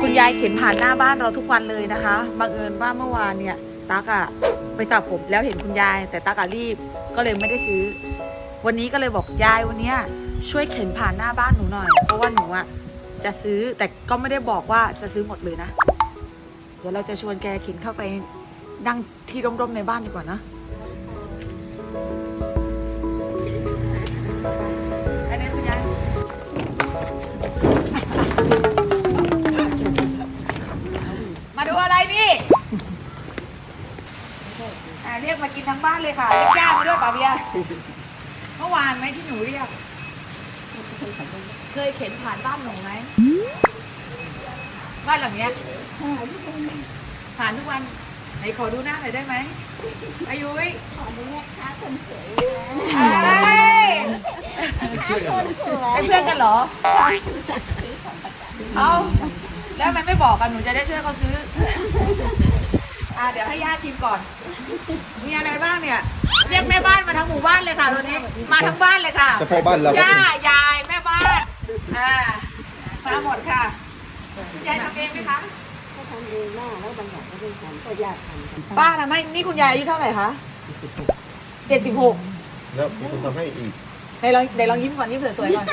คุณยายเข็นผ่านหน้าบ้านเราทุกวันเลยนะคะ บังเอิญว่าเมื่อวานเนี่ยตักอะไปสระผมแล้วเห็นคุณยาย แต่ตักอะรีบก็เลยไม่ได้ซื้อ วันนี้ก็เลยบอกยายวันเนี้ยช่วยเข็นผ่านหน้าบ้านหนูหน่อย เพราะว่าหนูอะจะซื้อแต่ก็ไม่ได้บอกว่าจะซื้อหมดเลยนะ เดี๋ยวเราจะชวนแกเข็นเข้าไปนั่งที่ร่มๆในบ้านดีกว่านะ เลยค่ะเรียกย่ามาด้วยป่าเบียร์เมื่อวานไหมที่หนูเรียก เคยเข็นผ่านบ้านหนูไหมบ้านหลังเนี้ยผ่านทุกวันไหนขอดูหน้าหน่อยได้ไหมอายุยขอดูแม่ค้าคนสวยเอ้ยค้าคนสวยเป็นเพื่อนกันเหรอ เอาแล้วมันไม่บอกกันหนูจะได้ช่วยเขาซื้อ อ่าเดี๋ยวให้ย่าชิมก่อน มีอะไรบ้างเนี่ย เรียกแม่บ้านมาทั้งหมู่บ้านเลยค่ะตอนนี้ มาทั้งบ้านเลยค่ะเฉพาะบ้านเราก็ย่า ยาย แม่บ้าน อ่า มาหมดค่ะคุณยายทำเองไหมคะเขาทำเองหน้าแล้วบางอย่างก็ไม่ทำก็ยากทำป้าทำให้ นี่คุณยายอายุเท่าไหร่คะเจ็ดสิบหกแล้วมีคนทำให้อีกไหนลองไหนลองยิ้มก่อนยิ้มสวยๆก่อน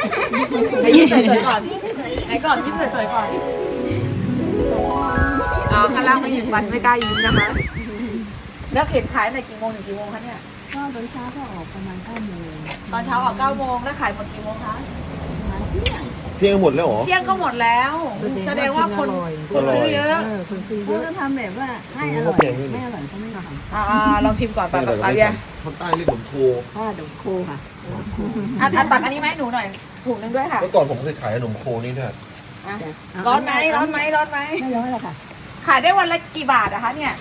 ไหนยิ้มสวยๆก่อนไหนก่อนยิ้มสวยๆก่อนอ๋อข้างล่างไม่ยิ้มวันไม่กล้ายิ้มนะคะ แล้วเข็นขายตั้งแต่กี่โมงถึงกี่โมงคะเนี่ย ก็ตอนเช้าก็ออกประมาณเก้าโมงตอนเช้าออกเก้าโมงแล้วขายหมดกี่โมงคะ ประมาณเที่ยง เพียงหมดแล้วเหรอ เที่ยงก็หมดแล้ว แสดงว่าคนคนซื้อเยอะคนซื้อเยอะก็ทำแบบว่าให้อร่อยไม่อร่อยก็ไม่ทำอ่าๆลองชิมก่อนแต่ป่ะเราป่ะไม่เบียร์ทำคนใต้เรียกผมโทผ้าดอกโคค่ะอะอะตักอันนี้ไหมหนูหน่อยถุงหนึงด้วยค่ะเมื่อก่อนผมเคยขายขนมโคนี่ด้วยอะร้อนไหมร้อนไหมร้อนไหมไม่ร้อนหรอกค่ะขายได้วันละกี่บาทอะคะเนี่ย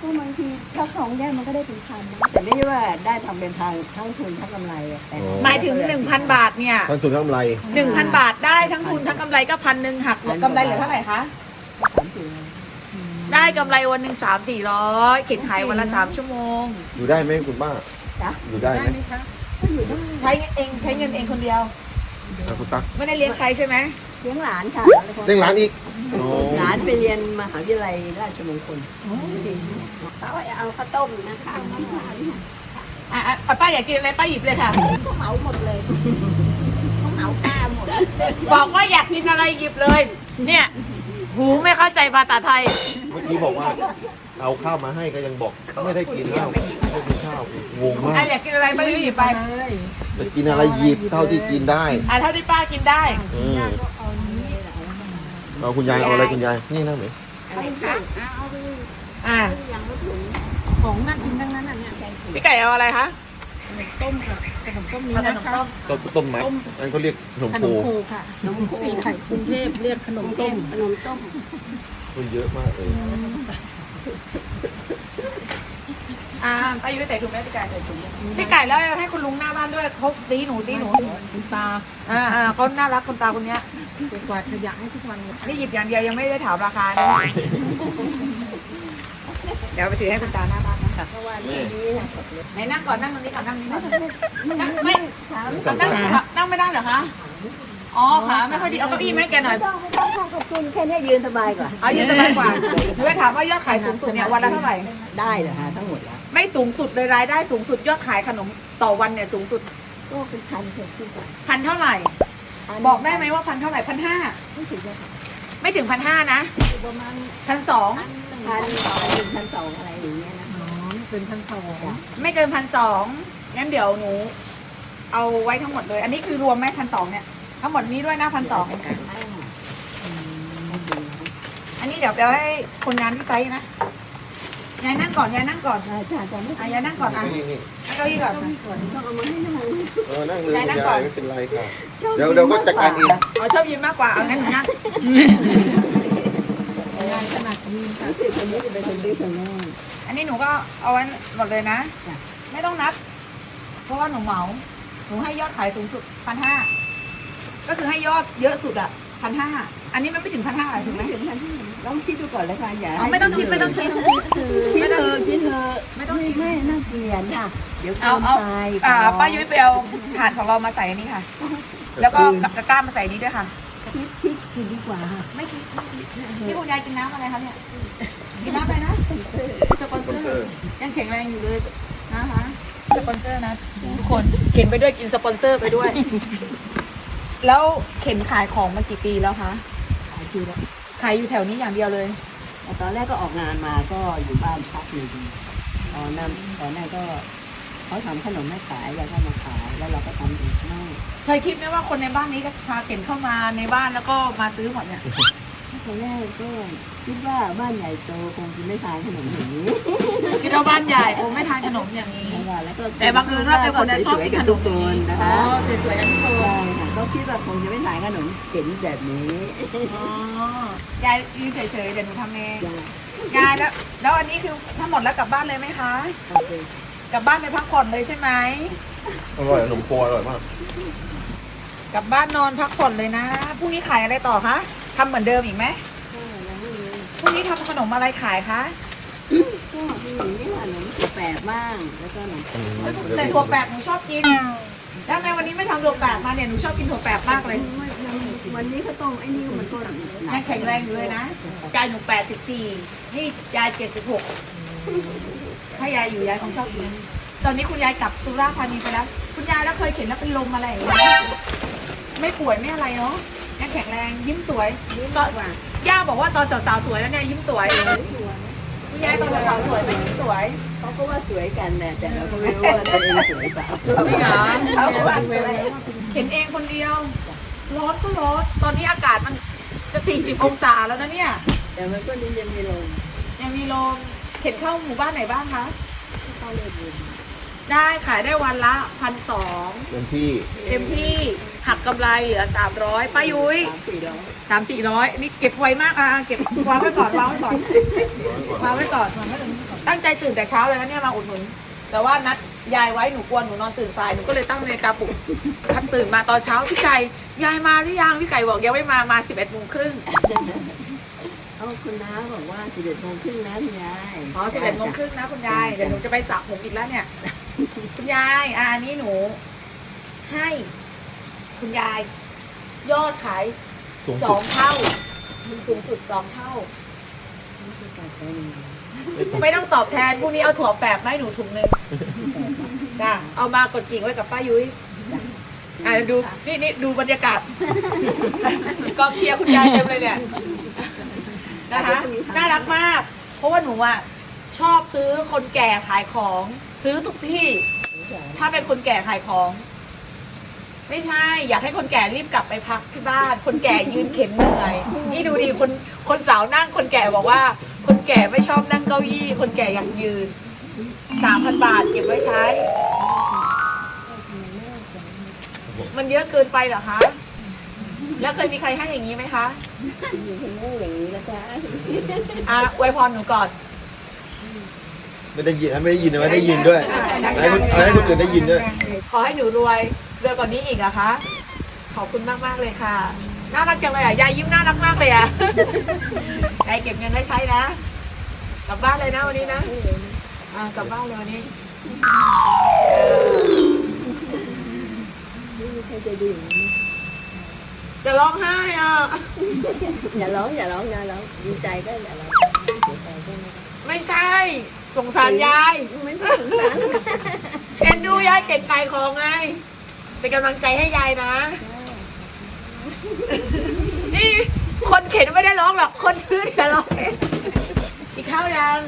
ก็บางทีถ้าของได้มันก็ได้เป็นพันนะแต่ไม่ใช่ว่าได้ทำเป็นทางทั้งทุนทั้งกำไรอะแต่หมายถึง 1,000 บาทเนี่ยทั้งทุนทั้งกำไร1,000 บาทได้ทั้งทุนทั้งกำไรก็พันหนึ่งหักกำไรเหลือเท่าไหร่คะ สามสี่ร้อยได้กำไรวันหนึ่งสามสี่ร้อยเข็นขายวันละสามชั่วโมง อยู่ได้ไหมคุณป้าจ้ะอยู่ได้ไหมก็อยู่ต้องใช้เองใช้เงินเองคนเดียว อะคุณตั๊กไม่ได้เลี้ยงใครใช่ไหม เลี้ยงหลานค่ะเลี้ยงร้านอีกโอ้ห ลานไปเรียนมหาวิทยาลัยราชมงคลเขาเอาข้าวต้มนะคะอะอะอะป้าอยากกินอะไรป้าหยิบเลยค่ะเขาเหมาหมดเลยเขาเหมาป้าหมดบอกว่าอยากกินอะไรหยิบเลย เนี่ย หูไม่เข้าใจภาษาไทย เมื่อกี้บอกว่าเอาข้าวมาให้ก็ยังบอกไม่ได้กินข้าวไม่ได้กินข้าวงงมาอะกอยากกินอะไรป้าหยิบไปจะกินอะไรหยิบเท่าที่กินได้อะเท่าที่ป้ากินได้เออ เอาคุณยายเอาอะไรคุณยาย นี่นั่งไหนไปค่ะเอาไปอะยังไม่ถึงของน่ากินทั้งนั้นอะเนี่ยพี่ไก่เอาอะไรคะต้มค่ะขนมต้มนี้เอาขนะนมคะต้มต้มต้มมัดอันเขาเรียกขนมขโคนมโคค่ะขนมโคปีไข่กรุงเทพเรียกขนมต้มขนมต้มคนเยอะมากเลย อ่าป้ายุ้ยใส่ถุงแม่พี่ไก่ใส่ถุงพี่ไก่แล้วให้คุณลุงหน้าบ้านด้วยเขาตีหนูตีหนูคุณตาอ่าอ่าเขาน่ารักคนตาคนเนี้ยไปกวาดขยะให้ทุกวันเลยนี่หยิบอย่างเดียวยังไม่ได้ถามราคานะเดี๋ยวไปถือให้คุณตาหน้าบ้านนะคะเพราะว่านี้นะไหนนั่งก่อนนั่งตรงนี้ก่อนนั่งนี้ก่อนนั่งไม่ขานั่งนั่งไม่ได้เหรอคะ อ๋อขาไม่ค่อยดีเอาเก้าอี้มาให้แกหน่อยไม่ต้องไม่ต้องค่ะขอบคุณแค่นี้ยืนสบายกว่า เอายืนสบายกว่าหนูไปถามว่ายอดขายสูงสุดเนี่ยวันละเท่าไหร่ ได้เหรอฮะทั้งหมดแล้วไม่สูงสุดเลยรายได้สูงสุดยอดขายขนมต่อวันเนี่ยสูงสุดก็เป็นพันเศษขึ้นไปพันเท่าไหร่ บอกได้ไหมว่าพันเท่าไหร่พันห้าไม่ถึงจะไม่ถึงพันห้านะประมาณพันสองพันพันหนึ่งพันสองอะไรอย่างเงี้ยนะอ๋อนี่เป็นพันสองไม่เกินพันสองงั้นเดี๋ยวหนู เอาไว้ทั้งหมดเลย อันนี้คือรวมไหมพันสองเนี่ย ทั้งหมดนี้ด้วยนะพันสองอันนี้เดี๋ยวเดี๋ยวให้คนงานที่ไซต์นะยายนั่งก่อนยายนั่งก่อนอาจารย์จะไม่อะยายนั่งก่อนอะนี่นี่นั่งเก้าอี้ก่อนต้องเอามาให้หน่อยเออนั่งเลยยายคุณนั่งก่อยานยไม่เป็นไรค่ะ เดี๋ยวเดี๋ยวก็จัดการเองเอาชอบยิ้มมากกว่าเอางั้นหนูนั่งงานขนาดนี้ค่ะติดคนนี้จะเป็นคนดื้อคนแม่อันนี้หนูก็เอาไว้หมดเลยนะจ้ะไม่ต้องนับ เพราะว่าหนูเหมา หนูให้ยอดขายสูงสุดพันห้า ก็คือให้ยอดเยอะสุดอะพันห้าอันนี้มันไม่ถึงพันห้าถูกไหมไม่ถึงพันห้าลองคิดดูก่อนเลยค่ะอย่าอ๋อไม่ต้องคิดไม่ต้องคิดคิดเธอะคิดเธอะไม่ต้องคิดไม่น่าเกลียดค่ะเดี๋ยวเอาเอาตายอ่าป้ายุ้ยไปเอาถาดของเรามาใส่อันนี้ค่ะ แล้วก็กับตะกร้ามาใส่นี้ด้วยค่ะคิดคิดกินดีกว่าค่ะไม่คิดนี่คุณยายกินน้ำอะไรคะเนี่ยกินน้ำอะไรนะสปอนเซอร์ยังแข็งแรงอยู่เลยนะคะสปอนเซอร์นะทุกคนเข็นไปด้วยกินสปอนเซอร์ไปด้วย แล้วเข็นขายของมากี่ปีแล้วคะขายทีละขายอยู่แถวนี้อย่างเดียวเลยแต่ตอนแรกก็ออกงานมาก็อยู่บ้านพักหนึ่งตอนนั้นตอนนั้นก็เขาทำขนมให้ขายแล้วก็มาขายแล้วเราก็ทำอีกไม่เคยคิดไหมว่าคนในบ้านนี้ก็พาเข็นเข้ามาในบ้านแล้วก็มาซื้อหมดเนี่ย ตอนแรกก็คิดว่าบ้านใหญ่โตคงจะไม่ทานขนมอย่างนี้คิดว่าบ้านใหญ่คงไม่ทานขนมอย่างนี้ แล้วก็แต่บังเอิญว่าเป็นคนที่ชอบกินขนมทุกคนนะอ๋อคะสวยๆกันทุกคนใช่ค่ะก็คิดว่าคงจะไม่ทานขนมเก๋นแบบนี้อ๋อยายยืนเฉยๆเดี๋ยวหนูทำเองจ้ะยายแล้วแล้วอันนี้คือถ้าหมดแล้วกลับบ้านเลยไหมคะโอเคกลับบ้านไปพักผ่อนเลยใช่ไหมอร่อยขนมโคอร่อยมากกลับบ้านนอนพักผ่อนเลยนะพรุ่งนี้ขายอะไรต่อคะ ทำเหมือนเดิมอีกไหมก็ยังไม่เลยพรุ่งนี้ทำขนมอะไรขายคะก็มีอย่างนี้ค่ะขนมถั่วแปบบ้าง แล้วก็ขนมแต่ถั่วแปบหนูชอบกินแล้วในวันนี้ไม่ทำถั่วแปบมาเนี่ยหนูชอบกินถั่วแปบมากเลยวันนี้เขาต้องไอ้นี่มันก็หนักยังแข็งแรงอยู่เลยนะยายหนูแปดสิบสี่นี่ยายเจ็ดสิบหกถ้ายายอยู่ยายคงชอบกินตอนนี้คุณยายกลับสุราษฎร์ธานีไปแล้ว คุณยายแล้วเคยเข็นแล้วเป็นลมอะไรอย่างเงี้ยไม่ป่วยไม่อะไรเนาะยัง แข็งแรงยิ้มสวยนี่มากกว่าย่าบอกว่าตอนสาวๆสวยแล้วเนี่ยยิ้มสวยสวยคุณยายตอนสาวๆสวยไหมยิ้มสวยเขาก็ว่าสวยกันแหละแต่เราก็ไม่รู้ว่าตัวเองสวยเปล่าไม่เหรอเขาก็ว่าสวยเห็นเองคนเดียวร้อนก็ร้อนตอนนี้อากาศมันจะ 40 องศาแล้วนะเนี่ย แต่มันก็ยังมีลมยังมีลมเห็นเข้าหมู่บ้านไหนบ้างคะเข้าเลยบุญ ได้ขายได้วันละพันสองเต็มที่เต็มที่หักกำไรเหลือสามร้อยป้ายุ้ยสามสี่ร้อยสามสี่ร้อยนี่เก็บไวมากอะเก็บวางไว้ก่อนวางไว้ก่อนวางไว้ก่อนวางไว้ก่อนตั้งใจตื่นแต่เช้าเลยนะเนี่ยมาอุดหนุนแต่ว่านัดยายไว้หนูกลัวหนูนอนตื่นสายหนูก็เลยตั้งนาฬิกาปลุกทันตื่นมาตอนเช้าพี่ไก่ยายมาหรือยังพี่ไก่บอกยังไม่มามาสิบเอ็ดโมงครึ่งเอาคุณน้าบอกว่าสิบเอ็ดโมงครึ่งนะคุณยายอ๋อสิบเอ็ดโมงครึ่งนะคุณยายเดี๋ยวหนูจะไปสระผมอีกแล้วเนี่ย คุณยายอ่าอันนี้หนู ให้ คุณยาย ยอดขายสูงสสุอดงเท่าสูงสุดสองเท่า ไม่ต้องตอบแทนพรุ่งนี้เอาถั่วแปบมาให้หนูถุงหนึงจ้ะเอามากดกิ่งไว้กับป้ายุ้ยอ่าดูนี่นี่ดูบรรยากาศกองเชียร์คุณยายเต็มเลยเนี่ยนะคะน่ารักมาก เพราะว่าหนูอะชอบซื้อคนแก่ขายของ ซื้อทุกที่ ถ้าเป็นคนแก่ขายของ ไม่ใช่ อยากให้คนแก่รีบกลับไปพักที่บ้าน คนแก่ยืนเข็นเหนื่อยนี่ดูดิคนคนสาวนั่งคนแก่บอกว่า คนแก่ไม่ชอบนั่งเก้าอี้ คนแก่อยากยืนสามพันบาทเก็บไว้ใช้ มันเยอะเกินไปเหรอคะ แล้วเคยมีใครให้อย่างนี้ไหมคะอยู่คุณมู่อย่างนี้นะจ๊ะอะอวยพรหนูก่อน ไม่ได้ยินไม่ได้ยินนะไม่ได้ยินด้วยให้คนให้คนอื่นได้ยินด้วย ขอให้หนูรวยรวยกว่านี้อีกอะคะ ขอบคุณมากมากๆเลยค่ะ น่ารักจังเลยอะยายยิ้มน่ารักมากเลยอะยายเก็บเงินไว้ใช้นะ กลับบ้านเลยนะวันนี้นะอ่ากลับบ้านเลยวันนี้ไม่มีใครใจดีอย่างนี้จะร้องไห้อะ อย่าร้องอย่าร้องอย่าร้องดีใจก็อย่าร้องเสียใจก็ไม่ได้ไม่ใช่ สงสารยายไม่ต้องสงสารเอ็นดูยายเก็บไก่ของไง เป็นกำลังใจให้ยายนะ นี่คนเข็นไม่ได้ร้องหรอก คนซื้อจะร้องเองกินข้าวยัง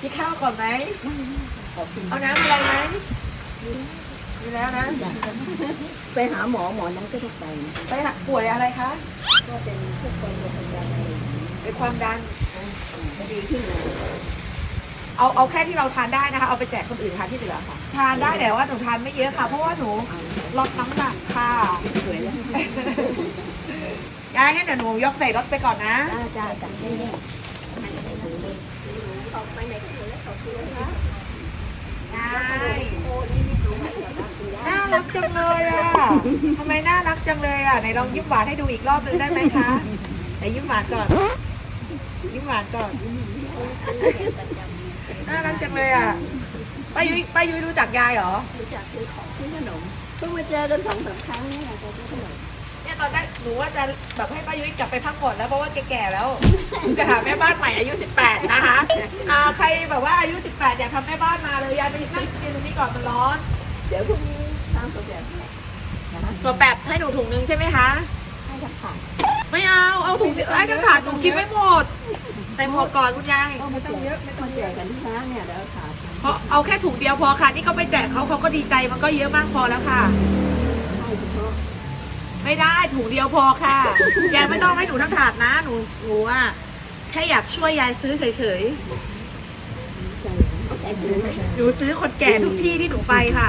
กินข้าวก่อนไหมขอบคุณเอาน้ำอะไรไหมมีแล้วนะ ไปหาหมอหมอนั้นก็ต้องไปนะไปหาป่วยอะไรคะ ก็เป็นพวกคนกับคนดันอะไรอย่างนี้เป็นความดันก็ดีขึ้นนะ เอาเอาแค่ที่เราทานได้นะคะ เอาไปแจกคนอื่นทานที่เหลือค่ะ ทานได้แต่ว่าหนูทานไม่เยอะค่ะ เพราะว่าหนูลดน้ำหนักค่ะสวยแล้วยายงั้นเดี๋ยวหนูยกใส่รถไปก่อนนะจ้าจ้าจ้าไม่เนี่ยออกไปไหนก็เห็นแล้วขอบคุณนะคะได้โอ้นี่ไม่รู้มาจากบ้านคุณยน่ารักจังเลยอะทำไมน่ารักจังเลยอะไหนลองยิ้มหวานให้ดูอีกรอบหนึงได้ไหมคะไหนยิ้มหวานก่อนยิ้มหวานก่อน น่ารักจังเลยอะป้ายุ้ยป้ายุ้ยรู้จักยายเหรอรู้จักซื้อของซื้อขนมเพิ่งมาเจอกันสองสามครั้งเนี่ยจะซื้อขนมเนี่ยตอนแรกหนูว่าจะแบบให้ป้ายุ้ยกลับไปพักผ่อนแล้วเพราะว่าแก่ๆแล้วจะหาแม่บ้านใหม่อายุ 18 นะคะอ่าใครแบบว่าอายุ 18อยากทำแม่บ้านมาเลยยายไปนั่งกินตรงนี้ก่อนมันร้อน เดี๋ยวพรุ่งนี้ทำตัวแบบนี้นะคะตัวแบบให้หนูถุงนึงใช่ไหมคะให้กับผัก ไม่เอา เอาถุงไอ้ทั้งถาดหนูกินไม่หมด แต่หมดก่อนคุณยายไม่ต้องเยอะไม่ต้องแจกกันที่ร้านเนี่ยเดี๋ยวเอาขาดเพราะเอาแค่ถุงเดียวพอค่ะ นี่ก็ไปแจกเขาเขาก็ดีใจมันก็เยอะมากพอแล้วค่ะให้เฉพาะไม่ได้ถุงเดียวพอค่ะยายไม่ต้องให้หนูทั้งถาดนะหนูหนูอะแค่อยากช่วยยายซื้อเฉยใส่ใส่ถุงๆหนูซื้อคนแก่ทุกที่ที่หนูไปค่ะ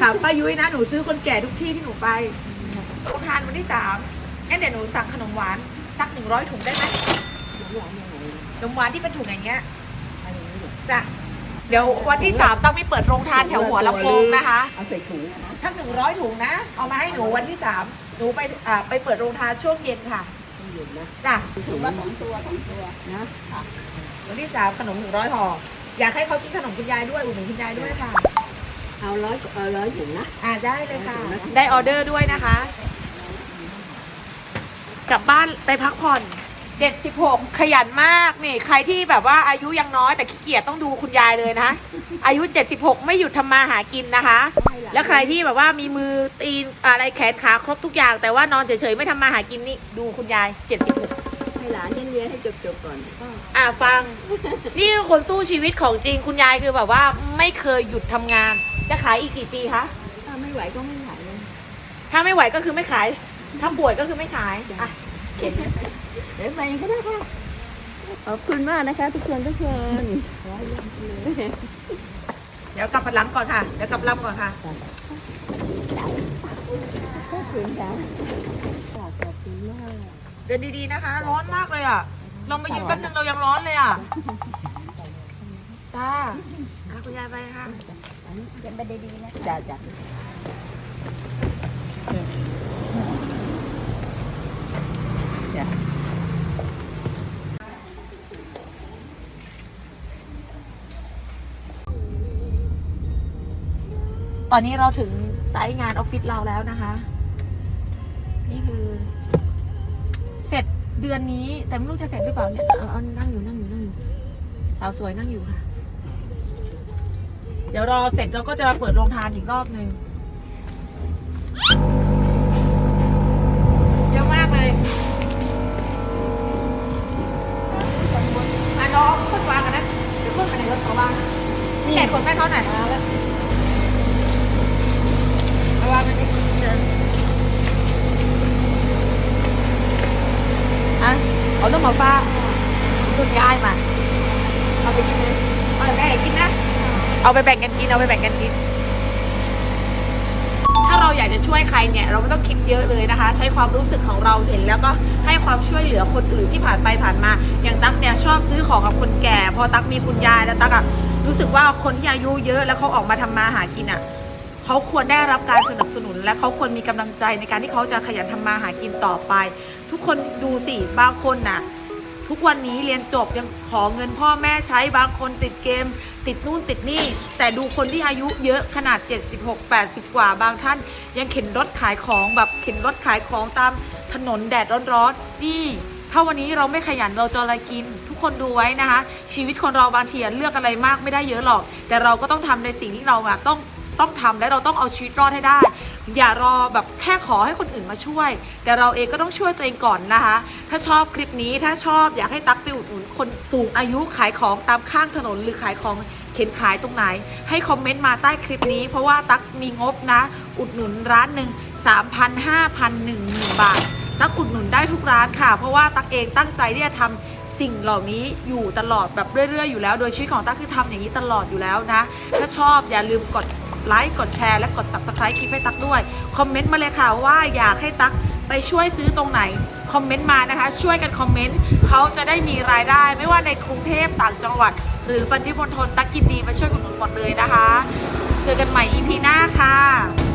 ถามป้ายุ้ยนะหนูซื้อคนแก่ทุกที่ที่หนูไป ทานวันที่สามงั้นเดี๋ยวหนูสั่งขนมหวานสักหนึ่งร้อยถุงได้ไหมขนมหวานที่เป็นถุงอย่างเงี้ยจ้ะเดี๋ยววันที่สามต้องไม่เปิดโรงทานแถวหัวลำโพงนะคะเอาใส่ถุงนะทั้งหนึ่งร้อยถุงนะ เอามาให้หนูวันที่สามหนูไปอ่าไปเปิดโรงทานช่วงเย็นค่ะจ้ะถุงละสองตัวสองตัวนะวันที่สามขนมหนึ่งร้อยห่ออยากให้เขากินขนมคุณยายด้วยอุดหนุนคุณยายด้วยค่ะ เอาร้อยเอาร้อยถุงนะอ่าได้เลยค่ะ ได้ออเดอร์ด้วยนะคะ กลับบ้านไปพักผ่อน 76 ขยันมากนี่ ใครที่แบบว่าอายุยังน้อยแต่ขี้เกียจต้องดูคุณยายเลยนะ อายุ 76 ไม่หยุดทำมาหากินนะคะ แล้วใครที่แบบว่ามีมือตีนอะไรแขนขาครบทุกอย่าง แต่ว่านอนเฉยๆไม่ทำมาหากินนี่ดูคุณยาย 76 ให้หลานเรียนๆให้จบๆก่อนอ่าฟัง นี่คือคนสู้ชีวิตของจริงคุณยายคือแบบว่าไม่เคยหยุดทำงาน จะขายอีกกี่ปีคะ ถ้าไม่ไหวก็ไม่ไหวเลยถ้าไม่ไหวก็คือไม่ขาย ถ้าป่วยก็คือไม่ขายอะเข็นเดี๋ยวไปก็ได้ค่ะ ขอบคุณมากนะคะ ทุกคนทุกคนเดี๋ยวกลับพลังก่อนค่ะ เดี๋ยวกลับลำก่อนค่ะขอบคุณค่ะขอบคุณมากเดินดีๆนะคะ ร้อนมากเลยอะ เรามายืนแป๊บนึงเรายังร้อนเลยอะ จ้าอะคุณยายไปค่ะจะไปดีๆนะจ้าจ้า ตอนนี้เราถึงไซต์งานออฟฟิศเราแล้วนะคะ นี่คือ เสร็จเดือนนี้ แต่ไม่รู้จะเสร็จหรือเปล่าเนี่ยเอาเอานั่งอยู่นั่งอยู่นั่งอยู่สาวสวยนั่งอยู่ค่ะ เดี๋ยวรอเสร็จเราก็จะมาเปิดโรงทานอีกรอบหนึ่งเยอะมากเลยอะน้องคนวางกันนะเดี๋ยวคนไปในรถเขาบ้างนี่แขกคนแม่เขาไหนมาแล้ว เอาวางไปดิเดินอะเอาต้มหมาฟ้าคุณยายมา เอาไปกินเลยเอาไปแบ่งกันกินนะ เอาไปแบ่งกันกิน เอาไปแบ่งกันกิน ถ้าเราอยากจะช่วยใครเนี่ย เราไม่ต้องคิดเยอะเลยนะคะ ใช้ความรู้สึกของเราเห็นแล้วก็ให้ความช่วยเหลือคนอื่นที่ผ่านไปผ่านมา อย่างตั๊กเนี่ยชอบซื้อของกับคนแก่ พอตั๊กมีคุณยายแล้วตั๊กอะรู้สึกว่าคนที่อายุเยอะแล้วเขาออกมาทำมาหากินอะ เขาควรได้รับการสนับสนุน และเขาควรมีกำลังใจในการที่เขาจะขยันทำมาหากินต่อไป ทุกคนดูสิบางคนน่ะทุกวันนี้เรียนจบยังขอเงินพ่อแม่ใช้บางคนติดเกม ติดนู่นติดนี่ แต่ดูคนที่อายุเยอะขนาด 76 80 กว่าบางท่าน ยังเข็นรถขายของแบบเข็นรถขายของตามถนนแดดร้อนๆนี่ถ้าวันนี้เราไม่ขยันเราจะอะไรกิน ทุกคนดูไว้นะคะ ชีวิตคนเราบางทีเลือกอะไรมากไม่ได้เยอะหรอก แต่เราก็ต้องทำในสิ่งที่เราต้อง ต้องทำและเราต้องเอาชีวิตรอดให้ได้ อย่ารอแบบแค่ขอให้คนอื่นมาช่วย แต่เราเองก็ต้องช่วยตัวเองก่อนนะคะ ถ้าชอบคลิปนี้ถ้าชอบอยากให้ตั๊กไปอุดหนุนคนสูงอายุขายของตามข้างถนนหรือขายของเข็นขายตรงไหน ให้คอมเมนต์มาใต้คลิปนี้ เพราะว่าตั๊กมีงบนะ อุดหนุนร้านหนึ่ง3,000 5,000 1บาท ตั๊กอุดหนุนได้ทุกร้านค่ะ เพราะว่าตั๊กเองตั้งใจที่จะทำสิ่งเหล่านี้อยู่ตลอดแบบเรื่อยๆอยู่แล้ว โดยชีวิตของตั๊กคือทำอย่างนี้ตลอดอยู่แล้วนะ ถ้าชอบอย่าลืมกด ไลค์กดแชร์และกด subscribe คลิปให้ตักด้วย คอมเมนต์มาเลยค่ะว่าอยากให้ตักไปช่วยซื้อตรงไหน คอมเมนต์มานะคะ ช่วยกันคอมเมนต์เขาจะได้มีรายได้ ไม่ว่าในกรุงเทพต่างจังหวัด หรือปริมณฑลตักกินดีมาช่วยกันหนุนหมดเลยนะคะเจเจอกันใหม่ EP หน้าค่ะ